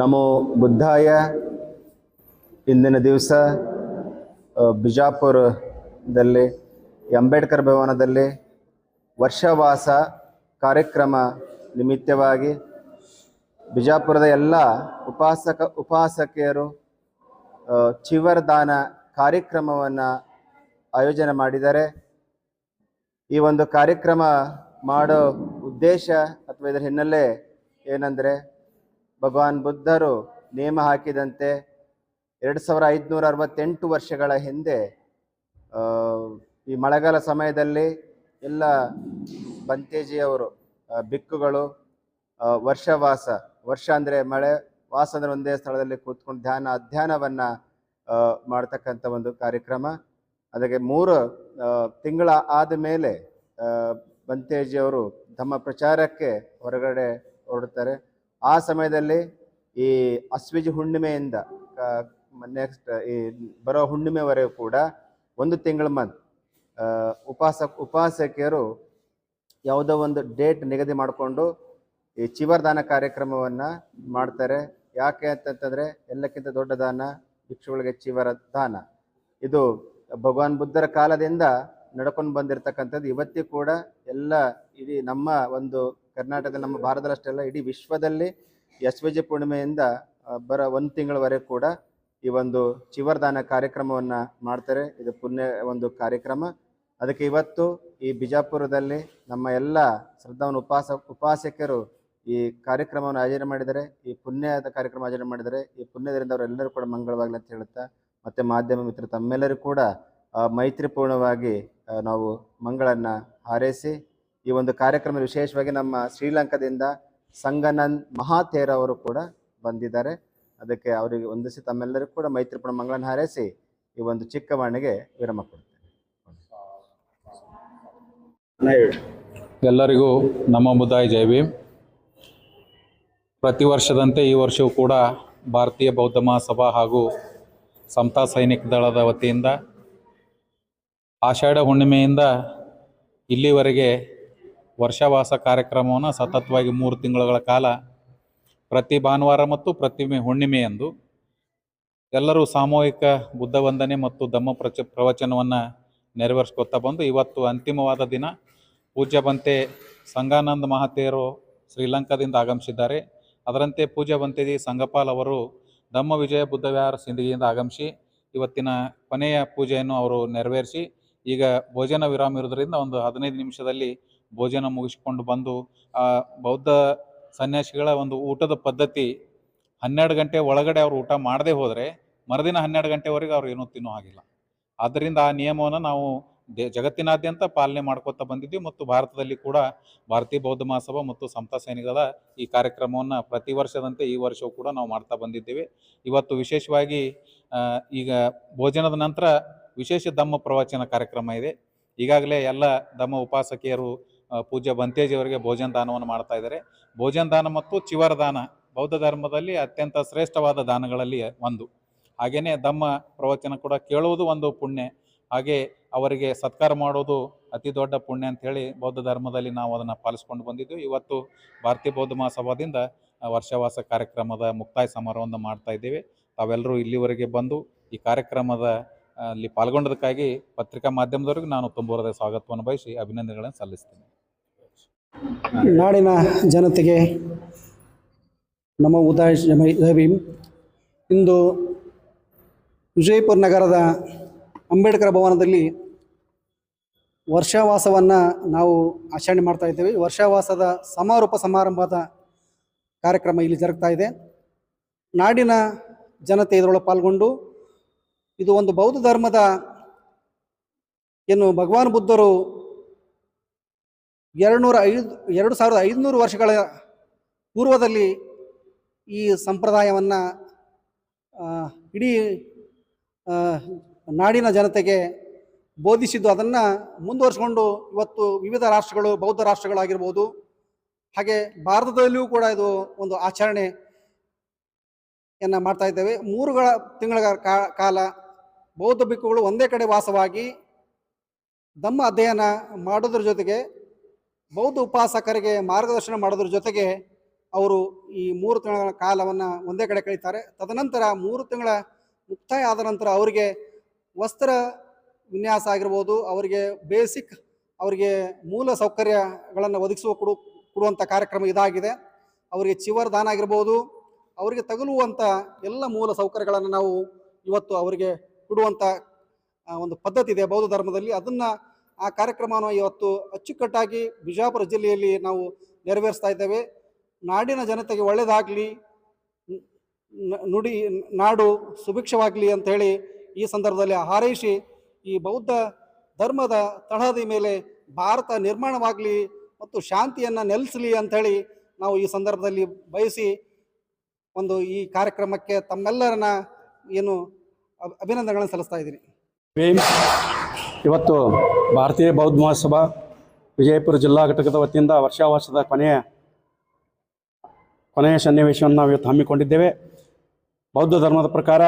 ನಮೋ ಬುದ್ಧಾಯ. ಇಂದಿನ ದಿವಸ ಬಿಜಾಪುರದಲ್ಲಿ, ಅಂಬೇಡ್ಕರ್ ಭವನದಲ್ಲಿ ವರ್ಷವಾಸ ಕಾರ್ಯಕ್ರಮ ನಿಮಿತ್ತವಾಗಿ ಬಿಜಾಪುರದ ಎಲ್ಲ ಉಪಾಸಕ, ಉಪಾಸಕಿಯರು ಚಿವರ್ ಚಿವರದಾನ ಕಾರ್ಯಕ್ರಮವನ್ನು ಆಯೋಜನೆ ಮಾಡಿದ್ದಾರೆ. ಈ ಒಂದು ಕಾರ್ಯಕ್ರಮ ಮಾಡೋ ಉದ್ದೇಶ ಅಥವಾ ಇದರ ಹಿನ್ನೆಲೆ ಏನಂದರೆ ಭಗವಾನ್ ಬುದ್ಧರು ನೇಮ ಹಾಕಿದಂತೆ ಎರಡು ಸಾವಿರ ಐದುನೂರ ಅರವತ್ತೆಂಟು ವರ್ಷಗಳ ಹಿಂದೆ ಈ ಮಳೆಗಾಲ ಸಮಯದಲ್ಲಿ ಎಲ್ಲ ಬಂತೇಜಿಯವರು ಬಿಕ್ಕುಗಳು ವರ್ಷವಾಸ, ವರ್ಷ ಅಂದರೆ ಮಳೆ, ವಾಸ ಅಂದರೆ ಒಂದೇ ಸ್ಥಳದಲ್ಲಿ ಕೂತ್ಕೊಂಡು ಧ್ಯಾನ, ಅಧ್ಯಯನವನ್ನು ಮಾಡ್ತಕ್ಕಂಥ ಒಂದು ಕಾರ್ಯಕ್ರಮ. ಅದಕ್ಕೆ ಮೂರು ತಿಂಗಳ ಆದ ಮೇಲೆ ಬಂತೇಜಿಯವರು ತಮ್ಮ ಪ್ರಚಾರಕ್ಕೆ ಹೊರಗಡೆ ಹೊರಡ್ತಾರೆ. ಆ ಸಮಯದಲ್ಲಿ ಈ ಅಸ್ವಿಜ್ ಹುಣ್ಣಿಮೆಯಿಂದ ನೆಕ್ಸ್ಟ್ ಈ ಬರೋ ಹುಣ್ಣಿಮೆವರೆಗೂ ಕೂಡ ಒಂದು ತಿಂಗಳ ಮಂತ್ ಉಪವಾಸ ಉಪಾಸಕಿಯರು ಯಾವುದೋ ಒಂದು ಡೇಟ್ ನಿಗದಿ ಮಾಡಿಕೊಂಡು ಈ ಚಿವರ್ದಾನ ಕಾರ್ಯಕ್ರಮವನ್ನು ಮಾಡ್ತಾರೆ. ಯಾಕೆ ಅಂತಂತಂದರೆ ಎಲ್ಲಕ್ಕಿಂತ ದೊಡ್ಡ ದಾನ ಭಿಕ್ಷುಗಳಿಗೆ ಚಿವರ ದಾನ. ಇದು ಭಗವಾನ್ ಬುದ್ಧರ ಕಾಲದಿಂದ ನಡ್ಕೊಂಡು ಬಂದಿರತಕ್ಕಂಥದ್ದು. ಇವತ್ತಿಗೂ ಕೂಡ ಎಲ್ಲ ಇಡೀ ನಮ್ಮ ಒಂದು ಕರ್ನಾಟಕ ನಮ್ಮ ಭಾರತದಷ್ಟೆಲ್ಲ, ಇಡೀ ವಿಶ್ವದಲ್ಲಿ ಎಸ್ ವಿ ಜಿ ಪೂರ್ಣಿಮೆಯಿಂದ ಬರೋ ಒಂದು ತಿಂಗಳವರೆಗೂ ಕೂಡ ಈ ಒಂದು ಚಿವರ್ದಾನ ಕಾರ್ಯಕ್ರಮವನ್ನು ಮಾಡ್ತಾರೆ. ಇದು ಪುಣ್ಯ ಒಂದು ಕಾರ್ಯಕ್ರಮ. ಅದಕ್ಕೆ ಇವತ್ತು ಈ ಬಿಜಾಪುರದಲ್ಲಿ ನಮ್ಮ ಎಲ್ಲ ಶ್ರದ್ಧಾವನ ಉಪಾಸ, ಉಪಾಸಕರು ಈ ಕಾರ್ಯಕ್ರಮವನ್ನು ಆಯೋಜನೆ ಮಾಡಿದರೆ ಈ ಪುಣ್ಯದ ಕಾರ್ಯಕ್ರಮ ಆಯೋಜನೆ ಮಾಡಿದರೆ ಈ ಪುಣ್ಯದಿಂದ ಅವರೆಲ್ಲರೂ ಕೂಡ ಮಂಗಳವಾಗಲಿ ಅಂತ ಹೇಳುತ್ತಾ, ಮತ್ತೆ ಮಾಧ್ಯಮ ಮಿತ್ರ ತಮ್ಮೆಲ್ಲರೂ ಕೂಡ ಮೈತ್ರಿಪೂರ್ಣವಾಗಿ ನಾವು ಮಂಗಳನ್ನು ಹಾರೈಸಿ ಈ ಒಂದು ಕಾರ್ಯಕ್ರಮ ವಿಶೇಷವಾಗಿ ನಮ್ಮ ಶ್ರೀಲಂಕಾದಿಂದ ಸಂಗನಂದ್ ಮಹಾತೇರ ಅವರು ಕೂಡ ಬಂದಿದ್ದಾರೆ. ಅದಕ್ಕೆ ಅವರಿಗೆ ಒಂದಿಸಿ ತಮ್ಮೆಲ್ಲರಿಗೂ ಕೂಡ ಮೈತ್ರಿಪೂರ್ಣ ಮಂಗಳನ್ನ ಹಾರೈಸಿ ಈ ಒಂದು ಚಿಕ್ಕ ವಾಣಿಗೆ ವಿರಾಮ ಕೊಡ್ತೇನೆ. ಎಲ್ಲರಿಗೂ ನಮ್ಮ ಮುದಾಯಿ ಜೈ ಭೀಮ್. ಪ್ರತಿ ವರ್ಷದಂತೆ ಈ ವರ್ಷವೂ ಕೂಡ ಭಾರತೀಯ ಬೌದ್ಧ ಮಹಾಸಭಾ ಹಾಗೂ ಸಮತಾ ಸೈನಿಕ ದಳದ ವತಿಯಿಂದ ಆಷಾಢ ಹುಣ್ಣಿಮೆಯಿಂದ ಇಲ್ಲಿವರೆಗೆ ವರ್ಷವಾಸ ಕಾರ್ಯಕ್ರಮವನ್ನು ಸತತವಾಗಿ ಮೂರು ತಿಂಗಳುಗಳ ಕಾಲ ಪ್ರತಿ ಭಾನುವಾರ ಮತ್ತು ಪ್ರತಿ ಹುಣ್ಣಿಮೆಯಂದು ಎಲ್ಲರೂ ಸಾಮೂಹಿಕ ಬುದ್ಧ ವಂದನೆ ಮತ್ತು ಧಮ್ಮ ಪ್ರಚ ಪ್ರವಚನವನ್ನು ನೆರವೇರಿಸ್ಕೊತಾ ಬಂದು ಇವತ್ತು ಅಂತಿಮವಾದ ದಿನ. ಪೂಜ್ಯ ಬಂತೆ ಸಂಗಾನಂದ ಮಹಾತೇರು ಶ್ರೀಲಂಕಾದಿಂದ ಆಗಮಿಸಿದ್ದಾರೆ. ಅದರಂತೆ ಪೂಜ್ಯ ಬಂತೆಜಿ ಸಂಗಪಾಲ್ ಅವರು ಧಮ್ಮ ವಿಜಯ ಬುದ್ಧ ವಿಹಾರ ಸಿಂಧಿಗೆಯಿಂದ ಆಗಮಿಸಿ ಇವತ್ತಿನ ಕೊನೆಯ ಪೂಜೆಯನ್ನು ಅವರು ನೆರವೇರಿಸಿ ಈಗ ಭೋಜನ ವಿರಾಮ ಇರೋದ್ರಿಂದ ಒಂದು ಹದಿನೈದು ನಿಮಿಷದಲ್ಲಿ ಭೋಜನ ಮುಗಿಸ್ಕೊಂಡು ಬಂದು, ಆ ಬೌದ್ಧ ಸನ್ಯಾಸಿಗಳ ಒಂದು ಊಟದ ಪದ್ಧತಿ, ಹನ್ನೆರಡು ಗಂಟೆ ಒಳಗಡೆ ಅವರು ಊಟ ಮಾಡದೇ ಹೋದರೆ, ಮರುದಿನ ಹನ್ನೆರಡು ಗಂಟೆವರೆಗೆ ಅವ್ರು ಏನೂ ತಿನ್ನೋ ಹಾಗಿಲ್ಲ. ಆದ್ದರಿಂದ ಆ ನಿಯಮವನ್ನು ನಾವು ಜಗತ್ತಿನಾದ್ಯಂತ ಪಾಲನೆ ಮಾಡ್ಕೊತಾ ಬಂದಿದ್ದೀವಿ ಮತ್ತು ಭಾರತದಲ್ಲಿ ಕೂಡ ಭಾರತೀಯ ಬೌದ್ಧ ಮಹಾಸಭಾ ಮತ್ತು ಸಮತಾ ಸೈನಿಕದ ಈ ಕಾರ್ಯಕ್ರಮವನ್ನು ಪ್ರತಿ ವರ್ಷದಂತೆ ಈ ವರ್ಷವೂ ಕೂಡ ನಾವು ಮಾಡ್ತಾ ಬಂದಿದ್ದೇವೆ. ಇವತ್ತು ವಿಶೇಷವಾಗಿ ಈಗ ಭೋಜನದ ನಂತರ ವಿಶೇಷ ಧಮ್ಮ ಪ್ರವಚನ ಕಾರ್ಯಕ್ರಮ ಇದೆ. ಈಗಾಗಲೇ ಎಲ್ಲ ಧಮ್ಮ ಉಪಾಸಕಿಯರು ಪೂಜ್ಯ ಬಂತೇಜಿಯವರಿಗೆ ಭೋಜನ ದಾನವನ್ನು ಮಾಡ್ತಾ ಇದ್ದಾರೆ. ಭೋಜನ ದಾನ ಮತ್ತು ಚಿವರ ದಾನ ಬೌದ್ಧ ಧರ್ಮದಲ್ಲಿ ಅತ್ಯಂತ ಶ್ರೇಷ್ಠವಾದ ದಾನಗಳಲ್ಲಿ ಒಂದು. ಹಾಗೆಯೇ ಧಮ್ಮ ಪ್ರವಚನ ಕೂಡ ಕೇಳುವುದು ಒಂದು ಪುಣ್ಯ. ಹಾಗೆ ಅವರಿಗೆ ಸತ್ಕಾರ ಮಾಡೋದು ಅತಿ ದೊಡ್ಡ ಪುಣ್ಯ ಅಂತ ಹೇಳಿ ಬೌದ್ಧ ಧರ್ಮದಲ್ಲಿ ನಾವು ಅದನ್ನು ಪಾಲಿಸ್ಕೊಂಡು ಬಂದಿದ್ದು. ಇವತ್ತು ಭಾರತೀಯ ಬೌದ್ಧ ಮಹಾಸಭಾದಿಂದ ವರ್ಷವಾಸ ಕಾರ್ಯಕ್ರಮದ ಮುಕ್ತಾಯ ಸಮಾರಂಭವನ್ನು ಮಾಡ್ತಾ ಇದ್ದೇವೆ. ತಾವೆಲ್ಲರೂ ಇಲ್ಲಿವರೆಗೆ ಬಂದು ಈ ಕಾರ್ಯಕ್ರಮದ, ಅಲ್ಲಿ ಪಾಲ್ಗೊಂಡದಕ್ಕಾಗಿ ಪತ್ರಿಕಾ ಮಾಧ್ಯಮದವರೆಗೂ ನಾನು ತುಂಬ ಹೃದಯ ಸ್ವಾಗತವನ್ನು ಬಯಸಿ ಅಭಿನಂದನೆಗಳನ್ನು ಸಲ್ಲಿಸ್ತೇನೆ. ನಾಡಿನ ಜನತೆಗೆ ನಮ್ಮ ಉದಯ ಜಮೀಮ್ ಇಂದು ವಿಜಯಪುರ ನಗರದ ಅಂಬೇಡ್ಕರ್ ಭವನದಲ್ಲಿ ವರ್ಷಾವಾಸವನ್ನು ನಾವು ಆಚರಣೆ ಮಾಡ್ತಾ ಇದ್ದೇವೆ. ವರ್ಷಾವಾಸದ ಸಮಾರೋಪ ಸಮಾರಂಭದ ಕಾರ್ಯಕ್ರಮ ಇಲ್ಲಿ ಜರುಗ್ತಾ ಇದೆ. ನಾಡಿನ ಜನತೆ ಇದರೊಳಗೆ ಪಾಲ್ಗೊಂಡು ಇದು ಒಂದು ಬೌದ್ಧ ಧರ್ಮದ ಏನು ಭಗವಾನ್ ಬುದ್ಧರು ಎರಡುನೂರ ಐದು ಎರಡು ಸಾವಿರದ ಐದುನೂರು ವರ್ಷಗಳ ಪೂರ್ವದಲ್ಲಿ ಈ ಸಂಪ್ರದಾಯವನ್ನು ಇಡೀ ನಾಡಿನ ಜನತೆಗೆ ಬೋಧಿಸಿದ್ದು ಅದನ್ನು ಮುಂದುವರಿಸಿಕೊಂಡು ಇವತ್ತು ವಿವಿಧ ರಾಷ್ಟ್ರಗಳು, ಬೌದ್ಧ ರಾಷ್ಟ್ರಗಳಾಗಿರ್ಬೋದು, ಹಾಗೆ ಭಾರತದಲ್ಲಿಯೂ ಕೂಡ ಇದು ಒಂದು ಆಚರಣೆಯನ್ನು ಮಾಡ್ತಾ ಇದ್ದೇವೆ. ಮೂರುಗಳ ತಿಂಗಳ ಕಾಲ ಬೌದ್ಧ ಭಿಕ್ಕುಗಳು ಒಂದೇ ಕಡೆ ವಾಸವಾಗಿ ಧಮ್ಮ ಅಧ್ಯಯನ ಮಾಡೋದ್ರ ಜೊತೆಗೆ ಬೌದ್ಧ ಉಪಾಸಕರಿಗೆ ಮಾರ್ಗದರ್ಶನ ಮಾಡೋದ್ರ ಜೊತೆಗೆ ಅವರು ಈ ಮೂರು ತಿಂಗಳ ಕಾಲವನ್ನು ಒಂದೇ ಕಡೆ ಕಳೀತಾರೆ. ತದನಂತರ ಮೂರು ತಿಂಗಳ ಮುಕ್ತಾಯ ಆದ ನಂತರ ಅವರಿಗೆ ವಸ್ತ್ರ ವಿನ್ಯಾಸ ಆಗಿರ್ಬೋದು, ಅವರಿಗೆ ಬೇಸಿಕ್, ಅವರಿಗೆ ಮೂಲ ಸೌಕರ್ಯಗಳನ್ನು ಒದಗಿಸುವ ಕೊಡು ಕೊಡುವಂಥ ಕಾರ್ಯಕ್ರಮ ಇದಾಗಿದೆ. ಅವರಿಗೆ ಚಿವರ್ ದಾನ ಆಗಿರ್ಬೋದು, ಅವರಿಗೆ ತಗಲುವಂಥ ಎಲ್ಲ ಮೂಲ ಸೌಕರ್ಯಗಳನ್ನು ನಾವು ಇವತ್ತು ಅವರಿಗೆ ಕೊಡುವಂಥ ಒಂದು ಪದ್ಧತಿ ಇದೆ ಬೌದ್ಧ ಧರ್ಮದಲ್ಲಿ. ಅದನ್ನು ಆ ಕಾರ್ಯಕ್ರಮವನ್ನು ಇವತ್ತು ಅಚ್ಚುಕಟ್ಟಾಗಿ ಬಿಜಾಪುರ ಜಿಲ್ಲೆಯಲ್ಲಿ ನಾವು ನೆರವೇರಿಸ್ತಾ ಇದ್ದೇವೆ. ನಾಡಿನ ಜನತೆಗೆ ಒಳ್ಳೆಯದಾಗಲಿ ನುಡಿ, ನಾಡು ಸುಭಿಕ್ಷವಾಗಲಿ ಅಂಥೇಳಿ ಈ ಸಂದರ್ಭದಲ್ಲಿ ಹಾರೈಸಿ, ಈ ಬೌದ್ಧ ಧರ್ಮದ ತಳಹದಿ ಮೇಲೆ ಭಾರತ ನಿರ್ಮಾಣವಾಗಲಿ ಮತ್ತು ಶಾಂತಿಯನ್ನು ನೆಲೆಸಲಿ ಅಂಥೇಳಿ ನಾವು ಈ ಸಂದರ್ಭದಲ್ಲಿ ಬಯಸಿ ಒಂದು ಈ ಕಾರ್ಯಕ್ರಮಕ್ಕೆ ತಮ್ಮೆಲ್ಲರನ್ನ ಏನು ಅಭ್- ಅಭಿನಂದನೆಗಳನ್ನು ಸಲ್ಲಿಸ್ತಾ ಇದ್ದೀನಿ. ಇವತ್ತು ಭಾರತೀಯ ಬೌದ್ಧ ಮಹೋತ್ಸವ ವಿಜಯಪುರ ಜಿಲ್ಲಾ ಘಟಕದ ವತಿಯಿಂದ ವರ್ಷಾವರ್ಷದ ಕೊನೆಯ ಕೊನೆಯ ಸನ್ನಿವೇಶವನ್ನು ನಾವು ಇವತ್ತು ಹಮ್ಮಿಕೊಂಡಿದ್ದೇವೆ. ಬೌದ್ಧ ಧರ್ಮದ ಪ್ರಕಾರ